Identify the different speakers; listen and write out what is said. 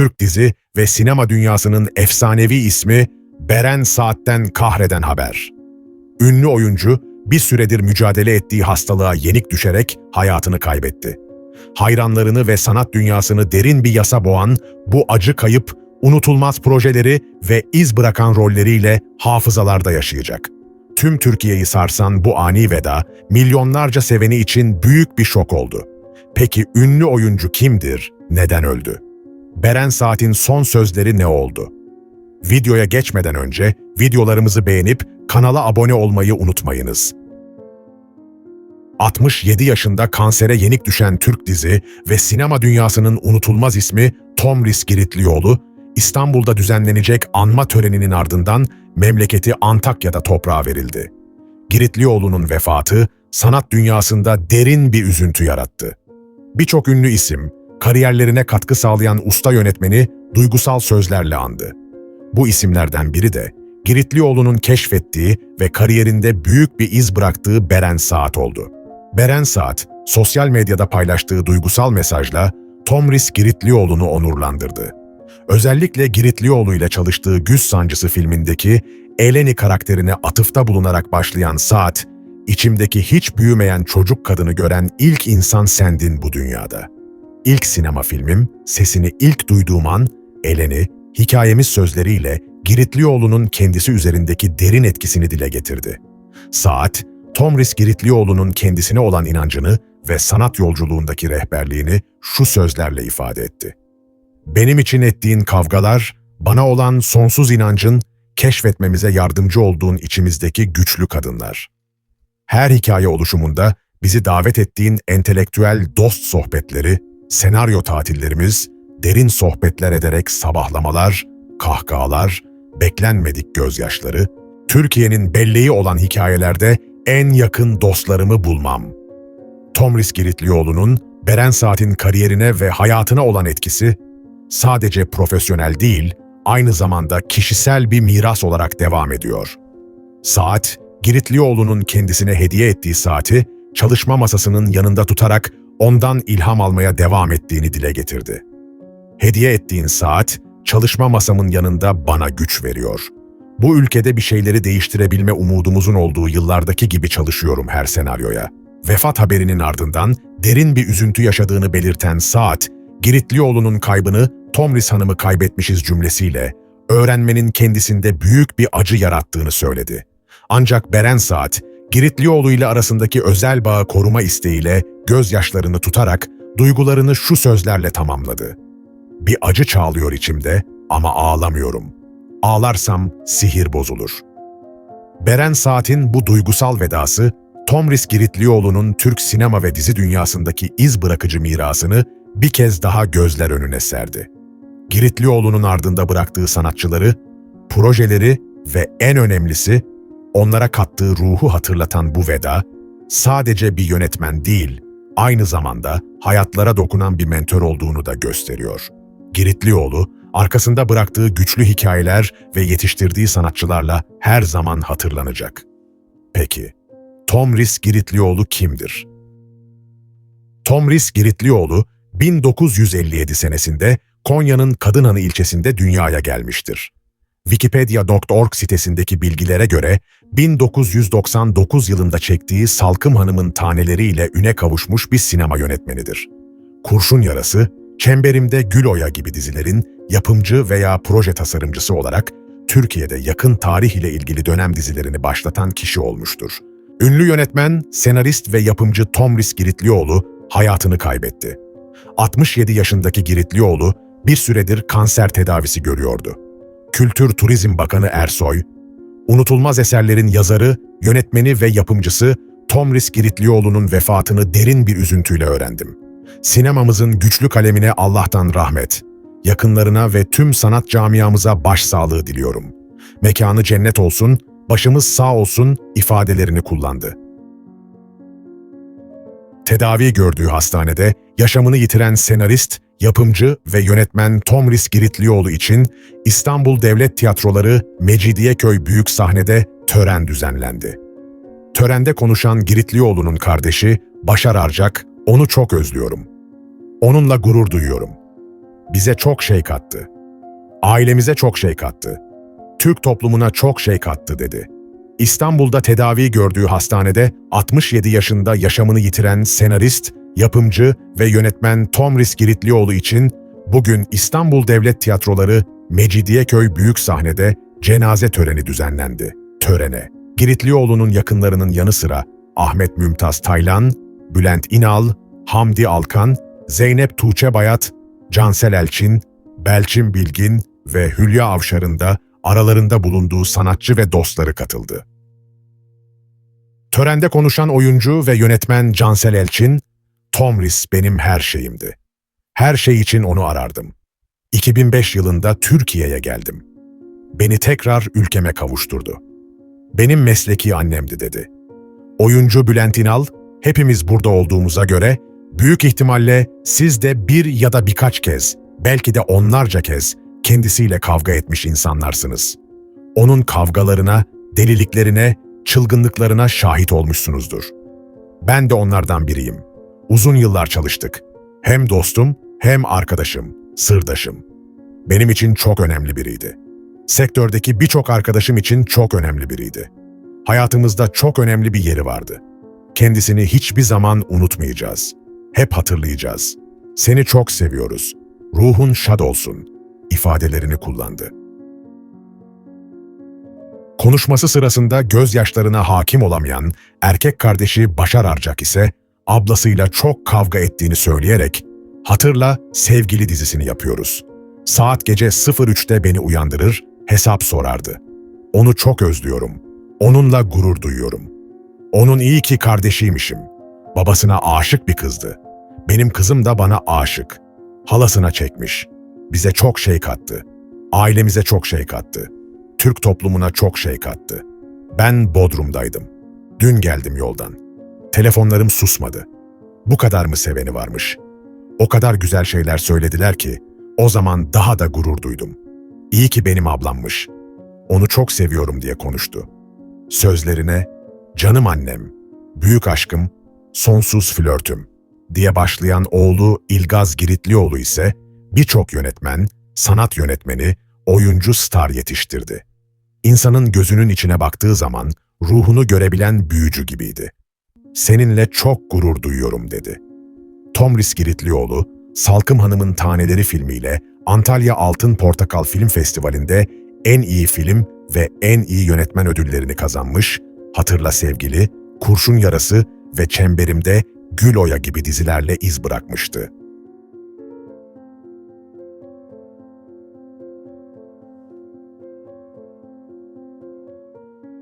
Speaker 1: Türk dizi ve sinema dünyasının efsanevi ismi Beren Saat'ten kahreden haber. Ünlü oyuncu bir süredir mücadele ettiği hastalığa yenik düşerek hayatını kaybetti. Hayranlarını ve sanat dünyasını derin bir yasa boğan bu acı kayıp, unutulmaz projeleri ve iz bırakan rolleriyle hafızalarda yaşayacak. Tüm Türkiye'yi sarsan bu ani veda, milyonlarca seveni için büyük bir şok oldu. Peki ünlü oyuncu kimdir, neden öldü? Beren Saat'in son sözleri ne oldu? Videoya geçmeden önce videolarımızı beğenip kanala abone olmayı unutmayınız. 67 yaşında kansere yenik düşen Türk dizi ve sinema dünyasının unutulmaz ismi Tomris Giritlioğlu, İstanbul'da düzenlenecek anma töreninin ardından memleketi Antakya'da toprağa verildi. Giritlioğlu'nun vefatı sanat dünyasında derin bir üzüntü yarattı. Birçok ünlü isim, kariyerlerine katkı sağlayan usta yönetmeni duygusal sözlerle andı. Bu isimlerden biri de Giritlioğlu'nun keşfettiği ve kariyerinde büyük bir iz bıraktığı Beren Saat oldu. Beren Saat, sosyal medyada paylaştığı duygusal mesajla Tomris Giritlioğlu'nu onurlandırdı. Özellikle Giritlioğlu ile çalıştığı Güz Sancısı filmindeki Eleni karakterine atıfta bulunarak başlayan Saat, içimdeki hiç büyümeyen çocuk kadını gören ilk insan sendin bu dünyada. İlk sinema filmim, sesini ilk duyduğum an, Eleni, hikayemiz sözleriyle Giritlioğlu'nun kendisi üzerindeki derin etkisini dile getirdi. Saat, Tomris Giritlioğlu'nun kendisine olan inancını ve sanat yolculuğundaki rehberliğini şu sözlerle ifade etti. Benim için ettiğin kavgalar, bana olan sonsuz inancın, keşfetmemize yardımcı olduğun içimizdeki güçlü kadınlar. Her hikaye oluşumunda bizi davet ettiğin entelektüel dost sohbetleri, senaryo tatillerimiz, derin sohbetler ederek sabahlamalar, kahkahalar, beklenmedik gözyaşları, Türkiye'nin belleği olan hikayelerde en yakın dostlarımı bulmam. Tomris Giritlioğlu'nun Beren Saat'in kariyerine ve hayatına olan etkisi sadece profesyonel değil, aynı zamanda kişisel bir miras olarak devam ediyor. Saat, Giritlioğlu'nun kendisine hediye ettiği saati, çalışma masasının yanında tutarak ondan ilham almaya devam ettiğini dile getirdi. Hediye ettiğin saat, çalışma masamın yanında bana güç veriyor. Bu ülkede bir şeyleri değiştirebilme umudumuzun olduğu yıllardaki gibi çalışıyorum her senaryoya. Vefat haberinin ardından derin bir üzüntü yaşadığını belirten Saat, Giritlioğlu'nun kaybını Tomris Hanım'ı kaybetmişiz cümlesiyle öğrenmenin kendisinde büyük bir acı yarattığını söyledi. Ancak Beren Saat, Giritlioğlu ile arasındaki özel bağı koruma isteğiyle gözyaşlarını tutarak duygularını şu sözlerle tamamladı. Bir acı çağlıyor içimde ama ağlamıyorum. Ağlarsam sihir bozulur. Beren Saat'in bu duygusal vedası, Tomris Giritlioğlu'nun Türk sinema ve dizi dünyasındaki iz bırakıcı mirasını bir kez daha gözler önüne serdi. Giritlioğlu'nun ardında bıraktığı sanatçıları, projeleri ve en önemlisi onlara kattığı ruhu hatırlatan bu veda, sadece bir yönetmen değil, aynı zamanda hayatlara dokunan bir mentor olduğunu da gösteriyor. Giritlioğlu, arkasında bıraktığı güçlü hikayeler ve yetiştirdiği sanatçılarla her zaman hatırlanacak. Peki, Tomris Giritlioğlu kimdir? Tomris Giritlioğlu, 1957 senesinde Konya'nın Kadınhanı ilçesinde dünyaya gelmiştir. Wikipedia.org sitesindeki bilgilere göre 1999 yılında çektiği Salkım Hanım'ın taneleriyle üne kavuşmuş bir sinema yönetmenidir. Kurşun Yarası, Çemberimde Gül Oya gibi dizilerin yapımcı veya proje tasarımcısı olarak Türkiye'de yakın tarih ile ilgili dönem dizilerini başlatan kişi olmuştur. Ünlü yönetmen, senarist ve yapımcı Tomris Giritlioğlu hayatını kaybetti. 67 yaşındaki Giritlioğlu bir süredir kanser tedavisi görüyordu. Kültür Turizm Bakanı Ersoy, unutulmaz eserlerin yazarı, yönetmeni ve yapımcısı Tomris Giritlioğlu'nun vefatını derin bir üzüntüyle öğrendim. Sinemamızın güçlü kalemine Allah'tan rahmet, yakınlarına ve tüm sanat camiamıza başsağlığı diliyorum. Mekanı cennet olsun, başımız sağ olsun ifadelerini kullandı. Tedavi gördüğü hastanede yaşamını yitiren senarist, yapımcı ve yönetmen Tomris Giritlioğlu için İstanbul Devlet Tiyatroları Mecidiyeköy Büyük Sahnede tören düzenlendi. Törende konuşan Giritlioğlu'nun kardeşi Başar Arcak, onu çok özlüyorum. Onunla gurur duyuyorum. bize çok şey kattı. Ailemize çok şey kattı. Türk toplumuna çok şey kattı dedi. İstanbul'da tedavi gördüğü hastanede 67 yaşında yaşamını yitiren senarist, yapımcı ve yönetmen Tomris Giritlioğlu için bugün İstanbul Devlet Tiyatroları Mecidiyeköy Büyük Sahne'de cenaze töreni düzenlendi. Törene, Giritlioğlu'nun yakınlarının yanı sıra Ahmet Mümtaz Taylan, Bülent İnal, Hamdi Alkan, Zeynep Tuğçe Bayat, Cansel Elçin, Belçin Bilgin ve Hülya Avşar'ın da aralarında bulunduğu sanatçı ve dostları katıldı. Törende konuşan oyuncu ve yönetmen Cansel Elçin, Tomris benim her şeyimdi. Her şey için onu arardım. 2005 yılında Türkiye'ye geldim. Beni tekrar ülkeme kavuşturdu. Benim mesleki annemdi dedi. Oyuncu Bülent İnal, hepimiz burada olduğumuza göre büyük ihtimalle siz de bir ya da birkaç kez, belki de onlarca kez kendisiyle kavga etmiş insanlarsınız. Onun kavgalarına, deliliklerine, çılgınlıklarına şahit olmuşsunuzdur. Ben de onlardan biriyim. Uzun yıllar çalıştık. Hem dostum, hem arkadaşım, sırdaşım. Benim için çok önemli biriydi. Sektördeki birçok arkadaşım için çok önemli biriydi. Hayatımızda çok önemli bir yeri vardı. Kendisini hiçbir zaman unutmayacağız. Hep hatırlayacağız. Seni çok seviyoruz. Ruhun şad olsun ifadelerini kullandı. Konuşması sırasında gözyaşlarına hakim olamayan erkek kardeşi Başar Arcak ise ablasıyla çok kavga ettiğini söyleyerek Hatırla Sevgili dizisini yapıyoruz. Saat gece 03'te beni uyandırır, hesap sorardı. Onu çok özlüyorum. Onunla gurur duyuyorum. Onun iyi ki kardeşiymişim. Babasına aşık bir kızdı. Benim kızım da bana aşık. Halasına çekmiş. Bize çok şey kattı. Ailemize çok şey kattı. Türk toplumuna çok şey kattı. Ben Bodrum'daydım. Dün geldim yoldan. Telefonlarım susmadı. Bu kadar mı seveni varmış? O kadar güzel şeyler söylediler ki o zaman daha da gurur duydum. İyi ki benim ablammış. Onu çok seviyorum diye konuştu. Sözlerine canım annem, büyük aşkım, sonsuz flörtüm diye başlayan oğlu İlgaz Giritlioğlu ise birçok yönetmen, sanat yönetmeni, oyuncu star yetiştirdi. İnsanın gözünün içine baktığı zaman ruhunu görebilen büyücü gibiydi. Seninle çok gurur duyuyorum dedi. Tomris Giritlioğlu, Salkım Hanım'ın Taneleri filmiyle Antalya Altın Portakal Film Festivali'nde en iyi film ve en iyi yönetmen ödüllerini kazanmış, Hatırla Sevgili, Kurşun Yarası ve Çemberimde Gül Oya gibi dizilerle iz bırakmıştı.